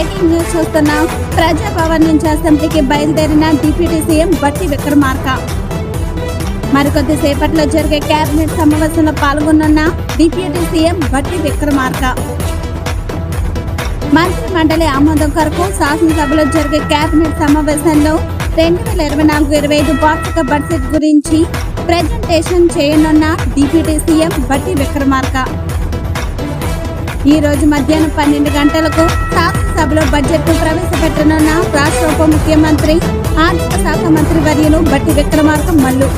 ఎదురు చూస్తున్న ప్రజాభవన్ నుంచి అసెంబ్లీకి బయలుదేరిన డిప్యూటీ సీఎం బట్టి విక్రమార్క. మరికొద్ది సేపట్లో జరిగే కేబినెట్ సమావేశంలో పాల్గొనున్న డిప్యూటీ సీఎం బట్టి విక్రమార్క. మంత్రి మండలి ఆమోదం కొరకు శాసనసభలో జరిగే కేబినెట్ సమావేశంలో రెండు వేల ఇరవై నాలుగు ఇరవై ఐదు వార్షిక బడ్జెట్ గురించి ప్రజెంటేషన్ చేయనున్న డిప్యూటీ సీఎం బట్టి విక్రమార్క. ఈ రోజు మధ్యాహ్నం పన్నెండు గంటలకు శాసనసభలో బడ్జెట్ను ప్రవేశపెట్టనున్న రాష్ట్ర ఉప ముఖ్యమంత్రి ఆర్థిక శాఖ మంత్రి వర్యులు బట్టి విక్రమార్క మల్లు.